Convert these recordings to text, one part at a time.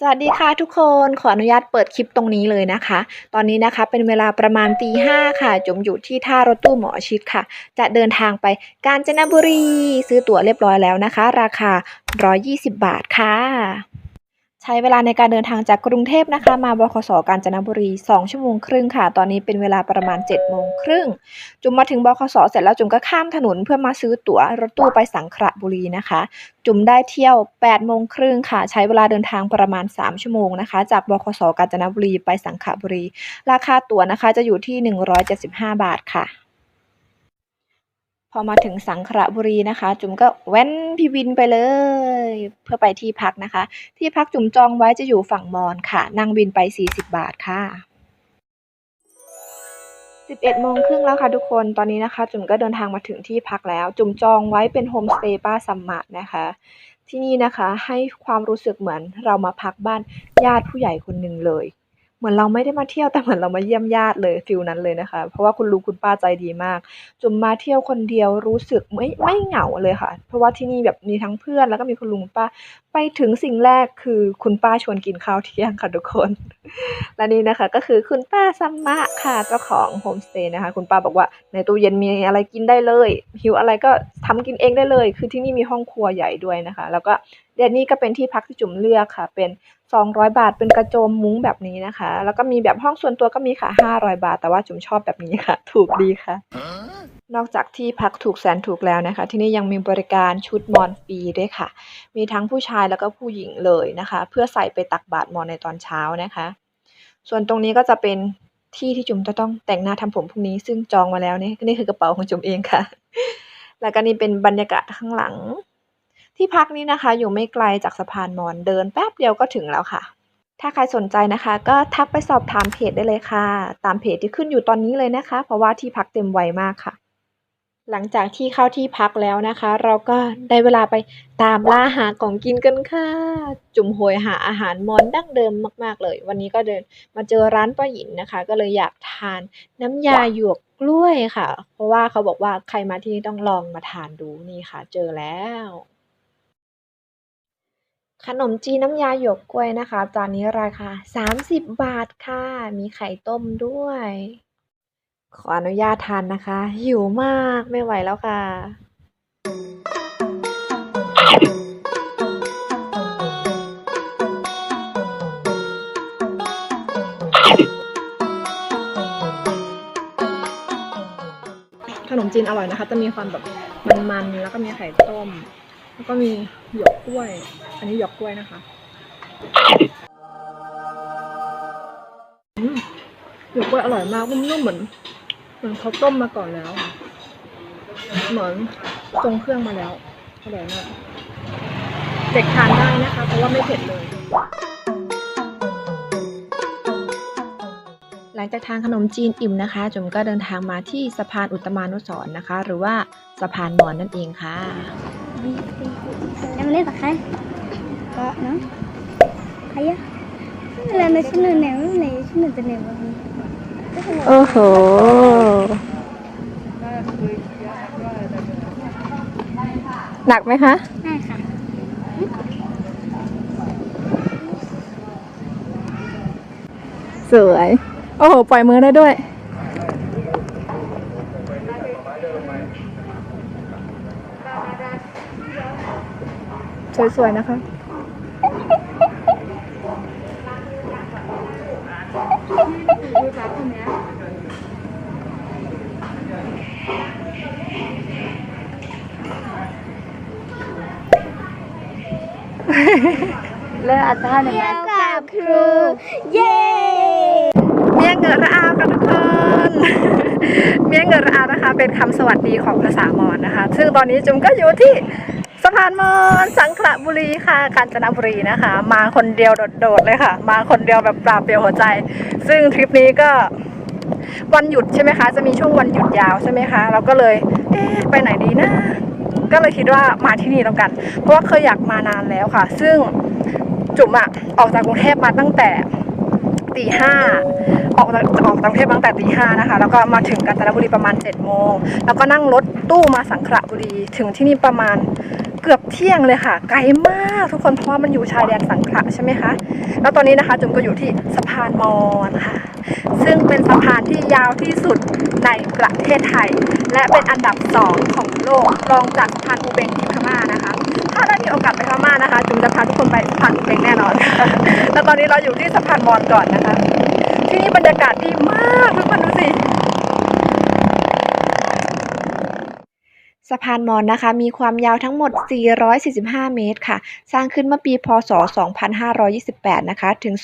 สวัสดีค่ะทุกคนขออนุญาตเปิดคลิปตรงนี้เลยนะคะ ตอนนี้นะคะเป็นเวลาประมาณตีห้าค่ะ จมอยู่ที่ท่ารถตู้หมอชิดค่ะ จะเดินทางไปกาญจนบุรี ซื้อตั๋วเรียบร้อยแล้วนะคะ ราคา 120 บาทค่ะ ใช้เวลาในการเดินทางจากกรุงเทพนะคะ มาบขสกาญจนบุรี 2 ชั่วโมงครึ่งค่ะ ตอนนี้เป็นเวลาประมาณ7โมงครึ่ง จุ๋มมาถึงบขสเสร็จแล้วจุ๋มก็ข้ามถนนเพื่อมาซื้อตั๋วรถตู้ไปสังขละบุรีนะคะ จุ๋มได้เที่ยว8โมงครึ่งค่ะ ใช้เวลาเดินทางประมาณ 3 ชั่วโมงนะคะ จากบขสกาญจนบุรีไปสังขละบุรี ราคาตั๋วนะคะจะอยู่ที่ 175 บาทค่ะ พอมาถึงสังขละบุรีนะคะ จุ๋มก็แว้นพี่วินไปเลย เพื่อไปที่พักนะคะ ที่พักจุ๋มจองไว้จะอยู่ฝั่งมอนค่ะ นั่งวินไป 40 บาทค่ะ 11โมงครึ่งแล้วค่ะทุกคนตอนนี้นะคะ จุ๋มก็เดินทางมาถึงที่พักแล้ว จุ๋มจองไว้เป็นโฮมสเตย์ป้าสัมมานะคะ ที่นี่นะคะให้ความรู้สึกเหมือนเรามาพักบ้านญาติผู้ใหญ่คนหนึ่งเลย มือนเราไม่ได้มาเที่ยวแต่เหมือนเรามาเยี่ยมญาติเลยฟิลนั้นเลยนะคะ เพราะว่าคุณลุงคุณป้าใจดีมาก จุมมาเที่ยวคนเดียวรู้สึกไม่ไม่เหงาเลยค่ะ เพราะว่าที่นี่แบบมีทั้งเพื่อนแล้วก็มีคุณลุงคุณป้า ไปถึงสิ่งแรกคือคุณป้าชวนกินข้าวเที่ยงค่ะทุกคน และนี่นะคะก็คือคุณป้าซัมมะค่ะเจ้าของโฮมสเตย์นะคะ คุณป้าบอกว่าในตู้เย็นมีอะไรกินได้เลย หิวอะไรก็ทำกินเองได้เลย คือที่นี่มีห้องครัวใหญ่ด้วยนะคะ แล้วก็เดือนนี้ก็เป็นที่พักที่จุ๋มเลือกค่ะ เป็น 200 บาทเป็นกระโจมมุ้งแบบนี้นะคะ แล้วก็มีแบบห้องส่วนตัวก็มีค่ะ 500 บาท แต่ว่าจุ๋มชอบแบบนี้ค่ะ ถูกดีค่ะ นอกจากที่พักถูกแสนถูกแล้วนะคะ ที่นี่ยังมีบริการชุดมอนฟรีด้วยค่ะ มีทั้งผู้ชายแล้วก็ผู้หญิงเลยนะคะ เพื่อใส่ไปตักบาตรมอนในตอนเช้านะคะ ส่วนตรงนี้ก็จะเป็นที่ที่จุ๋มจะต้องแต่งหน้าทำผมพรุ่งนี้ ซึ่งจองมาแล้วนี่นี่คือกระเป๋าของจุ๋มเองค่ะ แล้วก็นี่เป็นบรรยากาศข้างหลัง ที่พักนี้นะคะ อยู่ไม่ไกลจากสะพานมอนเดินแป๊บเดียวก็ถึงแล้วค่ะ ถ้าใครสนใจนะคะ ก็ทักไปสอบถามเพจได้เลยค่ะ ตามเพจที่ขึ้นอยู่ตอนนี้เลยนะคะ เพราะว่าที่พักเต็มไวมากค่ะ หลังจากที่เข้าที่พักแล้วนะคะ เราก็ได้เวลาไปตามล่าหาของกินกันค่ะ จุ่มโหยหาอาหารมอนดั้งเดิมมาก ๆ เลย วันนี้ก็เดินมาเจอร้านป้าหยินนะคะ ก็เลยอยากทานน้ำยาหยวกกล้วยค่ะ เพราะว่าเขาบอกว่าใครมาที่นี่ต้องลองมาทานดูนี่ค่ะ เจอแล้วขนมจีนน้ำยาหยวกกล้วยนะคะ จานนี้ราคา 30 บาทค่ะ มีไข่ต้มด้วย ขออนุญาตทานนะคะ หิวมากไม่ไหวแล้วค่ะ ขนมจีนอร่อยนะคะ จะมีความแบบมันๆ แล้วก็มีไข่ต้ม แล้วก็มีหยกกล้วย อันนี้หยกกล้วยนะคะหยกกล้วยอร่อยมากนุ่มๆเหมือน เหมือนเขาต้มมาก่อนแล้วเหมือนทรงเครื่องมาแล้วอร่อยมากเด็กทานได้นะคะ เพราะว่าไม่เผ็ดเลย หลังจากทานขนมจีนอิ่มนะคะ จุ๋มก็เดินทางมาที่สะพานอุตมานุสรณ์นะคะ หรือว่าสะพานมอญนั่นเองค่ะ Em lấy bạc hay? Có nó. Thấy á. Là nó xin lần nào này xin lần tình nào mà. โอ้โห หนักไหมคะ Hai khả. สวย โอ้โห ปล่อยมือได้ด้วย สวยๆ นะคะ Lê à ta này. Leo gặp crew. Yeah. เมียงเงอระอาค่ะทุกคน เมียงเงอระอานะคะ เป็นคำสวัสดีของภาษามอญนะคะ ซึ่งตอนนี้จุ๋มก็อยู่ที่สะพานมอญสังขละบุรีค่ะกาญจนบุรีนะคะ มาคนเดียวโดดๆเลยค่ะ มาคนเดียวแบบปราบเปรียวหัวใจ ซึ่งทริปนี้ก็วันหยุดใช่ไหมคะ จะมีช่วงวันหยุดยาวใช่ไหมคะ เราก็เลย เอ๊ะ ไปไหนดีนะ ก็เลยคิดว่ามาที่นี่แล้วกัน เพราะว่าเคยอยากมานานแล้วค่ะ ซึ่งจุ๋มอะออกจากกรุงเทพมาตั้งแต่ตีห้าออกจากออกจากกรุงเทพตั้งแต่ตีห้านะคะ แล้วก็มาถึงกาญจนบุรีประมาณ7จ็ดโมงแล้วก็นั่งรถตู้มาสังขละบุรีถึงที่นี่ประมาณเกือบเที่ยงเลยค่ะ ไกลมากทุกคนเพราะว่ามันอยู่ชายแดนสังขละใช่ไหมคะ แล้วตอนนี้นะคะจุ๋มก็อยู่ที่สะพานมอญค่ะ สะพานที่ยาวที่สุดในประเทศไทย และเป็นอันดับสองของโลกรองจากสะพานอูเบงที่พม่านะคะ ถ้าได้มีโอกาสไปพม่านะคะจุ๋มจะพาทุกคนไปสะพานอูเบงแน่นอนแล้วตอนนี้เราอยู่ที่สะพานมอนก่อนนะคะ ที่นี่บรรยากาศดีมากทุกคนดูสิ สะพานมอญนะคะมีความยาวทั้งหมด 445 เมตรค่ะ สร้างขึ้นเมื่อปี พศ 2528 นะคะ ถึง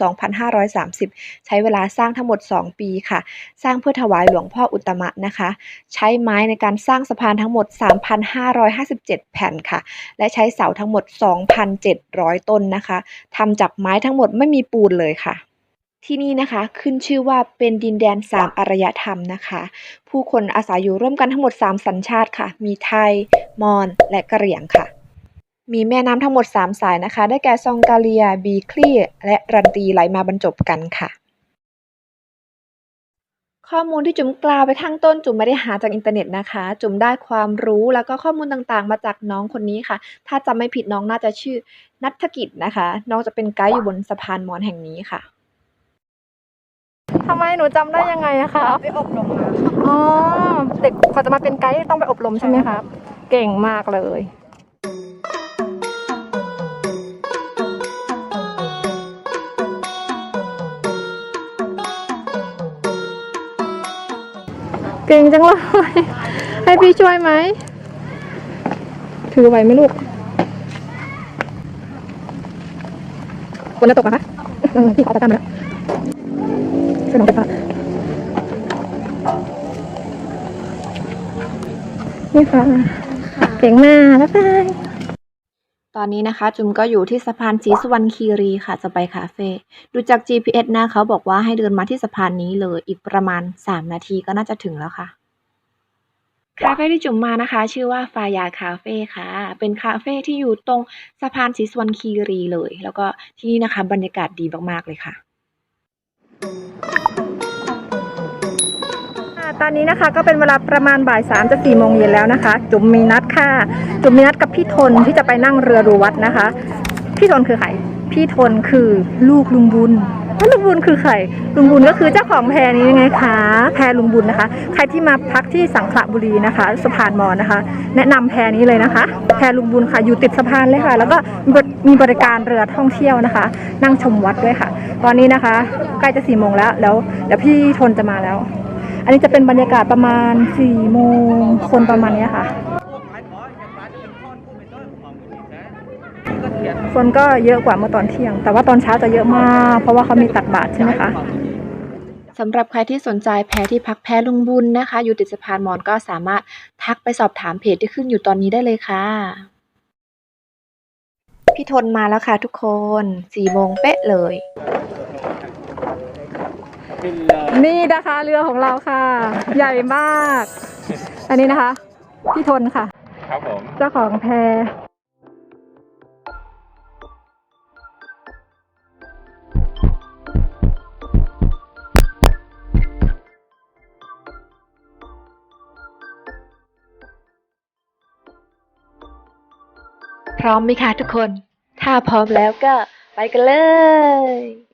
2530 ใช้เวลาสร้างทั้งหมด 2 ปีค่ะ สร้างเพื่อถวายหลวงพ่ออุตมะนะคะ ใช้ไม้ในการสร้างสะพานทั้งหมด 3,557 แผ่นค่ะ และใช้เสาทั้งหมด 2,700 ต้นนะคะ ทำจากไม้ทั้งหมดไม่มีปูนเลยค่ะ ที่นี่นะคะขึ้นชื่อว่าเป็นดินแดนสามอารยธรรมนะคะ ผู้คนอาศัยอยู่ร่วมกันทั้งหมด 3 สัญชาติค่ะ มีไทย มอญและกะเหรี่ยงค่ะ มีแม่น้ำทั้งหมด 3 สายนะคะ ได้แก่ซองกาเลีย บีคลีและรันตีไหลมาบรรจบกันค่ะ ข้อมูลที่จุ๋มกล่าวไปข้างต้นจุ๋มไม่ได้หาจากอินเทอร์เน็ตนะคะ จุ๋มได้ความรู้แล้วก็ข้อมูลต่างๆ มาจากน้องคนนี้ค่ะ ถ้าจำไม่ผิดน้องน่าจะชื่อนัฐกิจนะคะ น้องจะเป็นไกด์อยู่บนสะพานมอญแห่งนี้ค่ะ ทำไมหนูจำได้ยังไงอะคะไปอบรมมาอ๋อเด็กพอจะมาเป็นไกด์ต้องไปอบรมใช่ไหมครับ เก่งมากเลยเก่งจังเลย ให้พี่ช่วยไหม ถือไหวไหมลูกคนจะตกอะคะเออพี่ขอตะกร้ามาแล้ว ช่วยน้องไปค่ะนี่ค่ะ เก่งมาก บ๊ายบายตอนนี้นะคะ จุมก็อยู่ที่สะพานศรีสุวรรณคีรีค่ะ จะไปคาเฟ่ดูจาก GPS นะเขาบอกว่าให้เดินมาที่สะพานนี้เลยอีกประมาณ 3 นาทีก็น่าจะถึงแล้วค่ะ คาเฟ่ที่จุ๋มมานะคะ ชื่อว่าฟายาคาเฟ่ค่ะ เป็นคาเฟ่ที่อยู่ตรงสะพานศรีสุวรรณคีรีเลย แล้วก็ที่นี่นะคะ บรรยากาศดีมากๆเลยค่ะ ตอนนี้นะคะก็เป็นเวลาประมาณบ่ายสามจะสี่โมงเย็นแล้วนะคะ จุ๋มมีนัดค่ะ จุ๋มมีนัดกับพี่ทนที่จะไปนั่งเรือดูวัดนะคะ พี่ทนคือใคร พี่ทนคือลูกลุงบุญแล้วลุงบุญคือใคร ลุงบุญก็คือเจ้าของแพนี้ยังไงคะ แพลุงบุญนะคะ ใครที่มาพักที่สังขละบุรีนะคะสะพานมอญนะคะ แนะนำแพนี้เลยนะคะ แพลุงบุญค่ะ อยู่ติดสะพานเลยค่ะ แล้วก็มีบริการเรือท่องเที่ยวนะคะ นั่งชมวัดด้วยค่ะ ตอนนี้นะคะ ใกล้จะสี่โมงแล้ว แล้วเดี๋ยวพี่ทนจะมาแล้ว อันนี้จะเป็นบรรยากาศประมาณ4โมงคนประมาณเนี้ยค่ะ คนก็เยอะกว่าเมื่อตอนเที่ยง แต่ว่าตอนเช้าจะเยอะมาก เพราะว่าเขามีตักบาตรใช่ไหมคะสำหรับใครที่สนใจแพที่พักแพลุงบุญนะคะ อยู่ติดสะพานมอญก็สามารถทักไปสอบถามเพจที่ขึ้นอยู่ตอนนี้ได้เลยค่ะ พี่ทนมาแล้วค่ะทุกคนสี่โมงเป๊ะเลย นี่นะคะเรือของเราค่ะ ใหญ่มาก อันนี้นะคะ พี่ทนค่ะ ครับผม เจ้าของแพพร้อมไหมคะทุกคน ถ้าพร้อมแล้วก็ไปกันเลย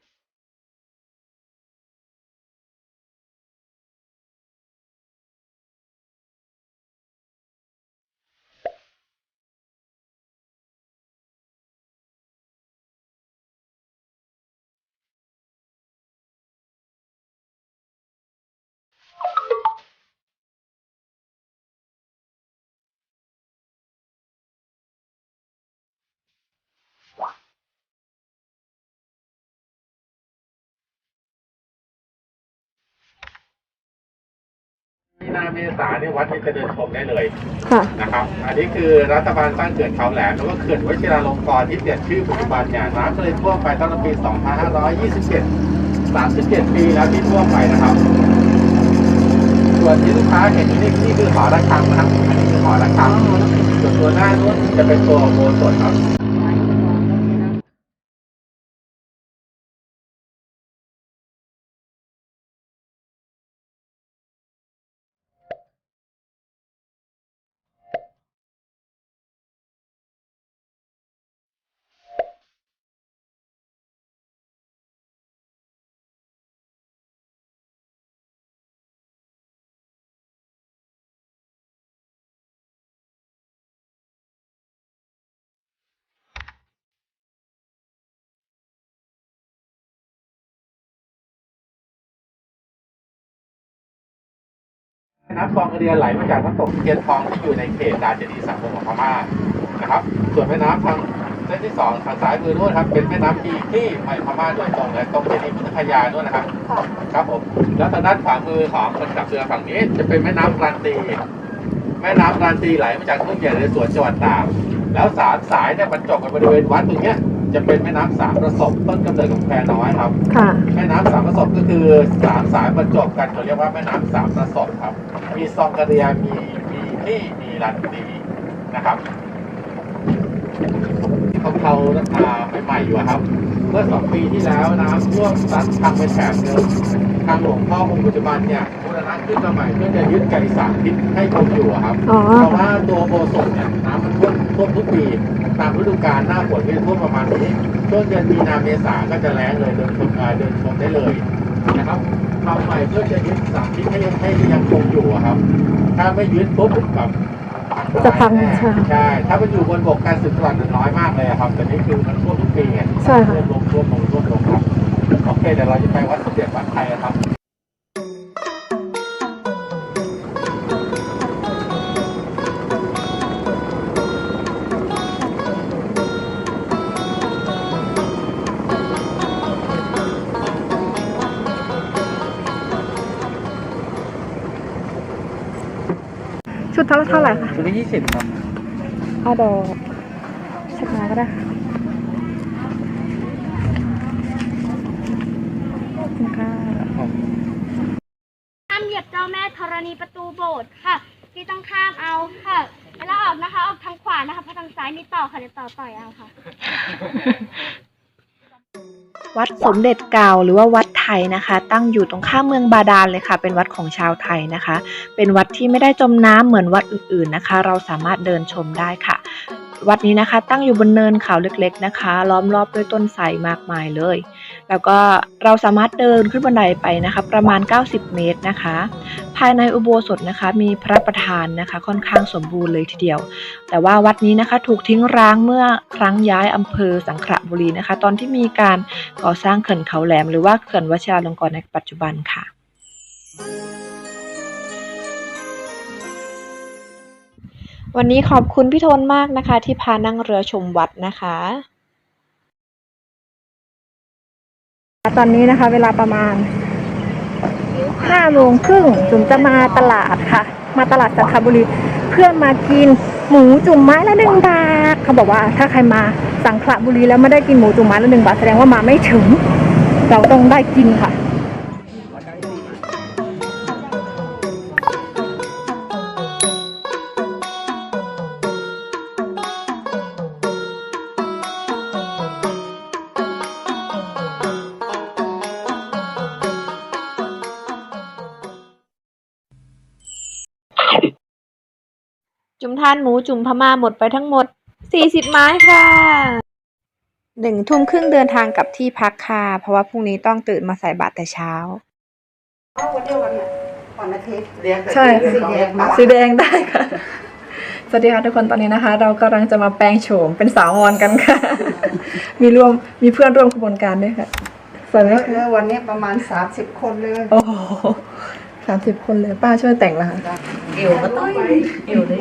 นาเมษาเนี่ยวัดนี้จะเดินชมได้เลยค่ะ นะครับ อันนี้คือรัฐบาลสร้างเขื่อนเขาแหลมแล้วก็เขื่อนวชิราลงกรณ์ที่เปลี่ยนชื่อปัจจุบันเนี่ยน้ำก็เลยท่วมไปตั้งแต่ปี 2527 37 ปีแล้วที่ท่วมไปนะครับ ส่วนที่ลูกค้าเห็นนี่นี่คือหอระฆังนะครับ อันนี้คือหอระฆังส่วนตัวหน้านู้นจะเป็นตัวโบสถ์ครับ น้ำคลองกระเดียไหลมาจากน้ำตกเทียนทองที่อยู่ในเขตดาเจดีสังคมของพม่านะครับ ส่วนแม่น้ำทางเส้นที่สองทางซ้ายมือนู้นครับ เป็นแม่น้ำพีที่ไปพม่าโดยตรงเลยตรงเจดีพุทธคยานู้นนะครับ ครับผม แล้วทางด้านขวามือของคนขับเรือฝั่งนี้จะเป็นแม่น้ำกรันตี แม่น้ำกรันตีไหลมาจากทุ่งใหญ่ในสวนจังหวัดตากแล้วสามสายเนี่ยบรรจบกันบริเวณวัดตรงเนี้ย จะเป็นแม่น้ำสามประสบต้นกำเนิดของแควน้อยครับ ค่ะ แม่น้ำสามประสบก็คือสามสายบรรจบกันเขาเรียกว่าแม่น้ำสามประสบครับ มีซองกระเรียมีมีที่มีรันตีนะครับที่ เขาเขาอ่าใหม่ๆอยู่อะครับ เมื่อสองปีที่แล้วน้ำท่วมซัดทางไปแถบหนึงทางหลวงพ่อองค์ปัจจุบันเนี่ยบูรณะขึ้นมาใหม่เพื่อจะยึดไก่สามทิศให้คงอยู่อะครับอ๋อเพราะว่าตัวโบสถเนี่ยน้ำมันท่วมท่วมทุกปีตามฤดูกาลหน้าฝนก็จะท่วมประมาณนี้ช่วงเดือนมีนาเมษาก็จะแล้งเลยเดินชมอ่าเดินชมได้เลยนะครับทำใหม่เพื่อจะยึดสามทิศให้ให้ยังคงอยู่อะครับ ถ้าไม่ยึดปุ๊บแบบ จะพังแน่ใช่ใช่ ถ้ามันอยู่บนบกการสึกกร่อนมันน้อยมากเลยอะครับ แต่นี่คือมันท่วมทุกปีไงใช่ค่ะ ท่วมลงท่วมลงท่วมลงครับ โอเค เดี๋ยวเราจะไปวัดสมเด็จวัดไทยนะครับ เท่าเท่าไหร่คะชุดที่ยี่สิบครับเอาดอกชักมาก็ได้ค่ะขอบคุณค่ะห้ามเหยียบเจ้าแม่ธรณีประตูโบสถ์ค่ะ ที่ต้องข้ามเอาค่ะเวลาออกนะคะ ออกทางขวานะคะเพราะทางซ้ายมีต่อค่ะเดี๋ยวต่อต่อยเอาค่ะ วัดสมเด็จเก่าหรือว่าวัดไทยนะคะ ตั้งอยู่ตรงข้ามเมืองบาดาลเลยค่ะ เป็นวัดของชาวไทยนะคะ เป็นวัดที่ไม่ได้จมน้ำเหมือนวัดอื่นๆนะคะ เราสามารถเดินชมได้ค่ะ วัดนี้นะคะ ตั้งอยู่บนเนินเขาเล็กๆนะคะ ล้อมรอบด้วยต้นไทรมากมายเลย แล้วก็เราสามารถเดินขึ้นบันไดไปนะคะ ประมาณ 90 เมตรนะคะ ภายในอุโบสถนะคะ มีพระประธานนะคะ ค่อนข้างสมบูรณ์เลยทีเดียว แต่ว่าวัดนี้นะคะถูกทิ้งร้างเมื่อครั้งย้ายอำเภอสังขละบุรีนะคะ ตอนที่มีการก่อสร้างเขื่อนเขาแหลม หรือว่าเขื่อนวชิราลงกรณ์ในปัจจุบันค่ะวันนี้ขอบคุณพี่ทนมากนะคะ ที่พานั่งเรือชมวัดนะคะ ตอนนี้นะคะ เวลาประมาณห้าโมงครึ่งจุ๋มจะมาตลาดค่ะ มาตลาดสังขบุรีเพื่อมากินหมูจุ่มไม้ละหนึ่งบาทเขาบอกว่าถ้าใครมาสังขละบุรีแล้วไม่ได้กินหมูจุ่มไม้ละหนึ่งบาทแสดงว่ามาไม่ถึง เราต้องได้กินค่ะ มทานหมูจุ่มพม่าหมดไปทั้งหมด 40 ไม้ค่ะหนึ่งทุ่มครึ่งเดินทางกลับที่พักค่ะ เพราะว่าพรุ่งนี้ต้องตื่นมาใส่บาตรแต่เช้า วันนี้วันวันอาทิตย์ใช่ สีแดงมาสีแดงได้ค่ะ สวัสดีค่ะทุกคนตอนนี้นะคะ เรากำลังจะมาแปลงโฉมเป็นสาวมอนกันค่ะ มีร่วมมีเพื่อนร่วมขบวนการด้วยค่ะสวยไหมเยอะคะเลยวันนี้ประมาณสามสิบคนเลย โอ้โห สามสิบคนเลยป้าช่วยแต่งละค่ะเอวก็ต้องเอวเลย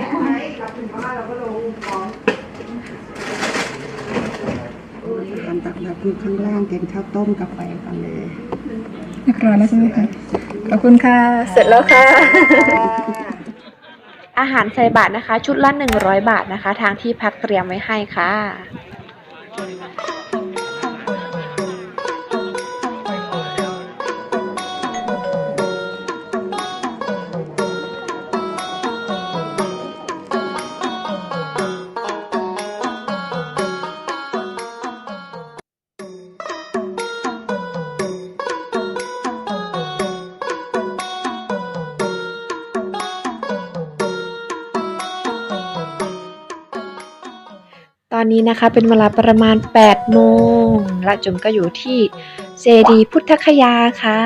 อันดับแบบคือข้างล่างกินข้าวต้มกาแฟกันเลยเรียบร้อยแล้วใช่ไหมคะขอบคุณค่ะ เสร็จแล้วค่ะ อาหารใส่บาทนะคะ ชุดละ100 บาทนะคะ ทางที่พักเตรียมไว้ให้ค่ะ อนนี้นะคะเป็นเวลาประมาณ 8 โมง และจุ๋มก็อยู่ที่เจดีพุทธคยาค่ะ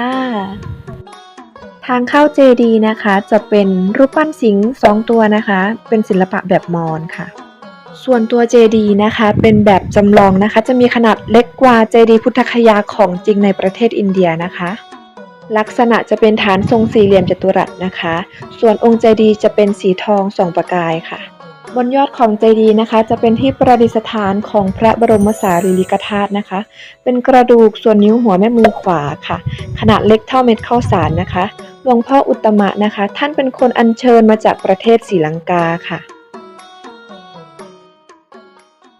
ทางเข้าเจดีนะคะ จะเป็นรูปปั้นสิงห์สองตัวนะคะ เป็นศิลปะแบบมอญค่ะ ส่วนตัวเจดีนะคะ เป็นแบบจำลองนะคะ จะมีขนาดเล็กกว่าเจดีพุทธคยาของจริงในประเทศอินเดียนะคะลักษณะจะเป็นฐานทรงสี่เหลี่ยมจัตุรัสนะคะ ส่วนองค์เจดีย์จะเป็นสีทองสองประกายค่ะ บนยอดของเจดีย์นะคะ จะเป็นที่ประดิษฐานของพระบรมสารีริกธาตุนะคะ เป็นกระดูกส่วนนิ้วหัวแม่มือขวาค่ะ ขนาดเล็กเท่าเม็ดข้าวสารนะคะหลวงพ่ออุตมะนะคะ ท่านเป็นคนอัญเชิญมาจากประเทศศรีลังกาค่ะ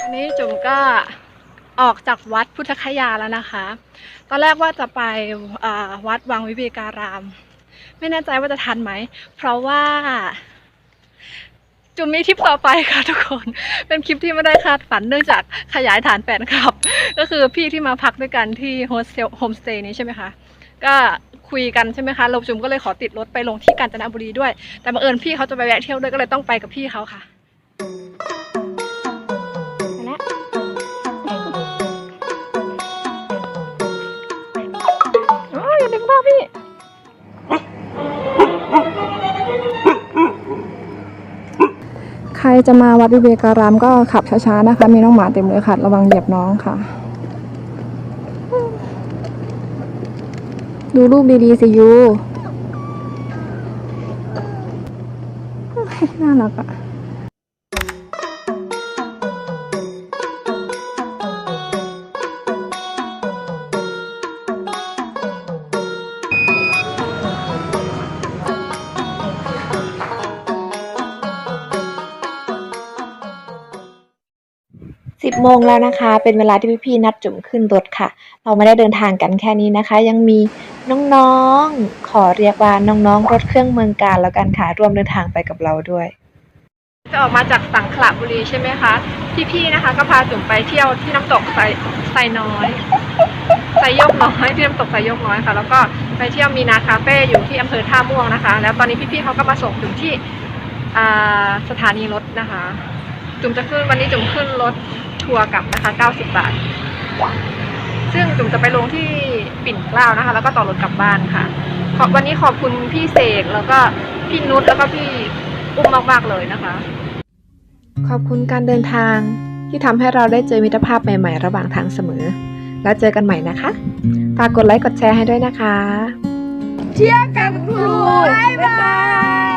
อันนี้จุ๋มก็ออกจากวัดพุทธคยาแล้วนะคะ ตอนแรกว่าจะไปวัดวังวิเวการาม ไม่แน่ใจว่าจะทันไหม เพราะว่า จุ๋มมีทริปต่อไปค่ะทุกคน เป็นคลิปที่ไม่ได้คาดฝันเนื่องจากขยายฐานแฟนคลับ ก็คือพี่ที่มาพักด้วยกันที่โฮสเทลโฮมสเตย์นี้ใช่ไหมคะ ก็คุยกันใช่ไหมคะเราจุ๋มก็เลยขอติดรถไปลงที่กาญจนบุรีด้วย แต่บังเอิญพี่เขาจะไปแวะเที่ยวด้วยก็เลยต้องไปกับพี่เขาค่ะไปแล้วโอ้ยอย่าดึงพ่อพี่ ใครจะมาวัดวิเวการามก็ขับช้าๆนะคะ มีน้องหมาเต็มเลยค่ะ ระวังเหยียบน้องค่ะ ดูลูกดีๆสิยูน่ารักอะ 10โมงแล้วนะคะ เป็นเวลาที่พี่ๆนัดจุ่มขึ้นรถค่ะ เราไม่ได้เดินทางกันแค่นี้นะคะ ยังมีน้องๆ ขอเรียกว่าน้องๆ รถเครื่องเมืองการแล้วกันค่ะ ร่วมเดินทางไปกับเราด้วย จะออกมาจากสังขละบุรีใช่ไหมคะ พี่ๆนะคะ ก็พาจุ๋มไปเที่ยวที่น้ำตกไซไซน้อยไซโยกน้อยที่น้ำตกไซโยกน้อยค่ะ แล้วก็ไปเที่ยวมีนาคาเฟ่อยู่ที่อำเภอท่าม่วงนะคะ แล้วตอนนี้พี่ๆเขาก็มาส่งจุ๋มที่สถานีรถนะคะ จุ๋มจะขึ้นวันนี้จุ๋มขึ้นรถทัวร์กลับนะคะ 90 บาท ซึ่งจุ๋มจะไปลงที่ปิ่นเกล้านะคะ แล้วก็ต่อรถกลับบ้านค่ะ ขอบวันนี้ขอบคุณพี่เสกแล้วก็พี่นุชแล้วก็พี่อุ้มมากๆเลยนะคะ ขอบคุณการเดินทางที่ทำให้เราได้เจอมิตรภาพใหม่ๆ ระหว่างทางเสมอ แล้วเจอกันใหม่นะคะฝากกดไลค์กดแชร์ให้ด้วยนะคะ เชียร์กันครูบ๊ายบาย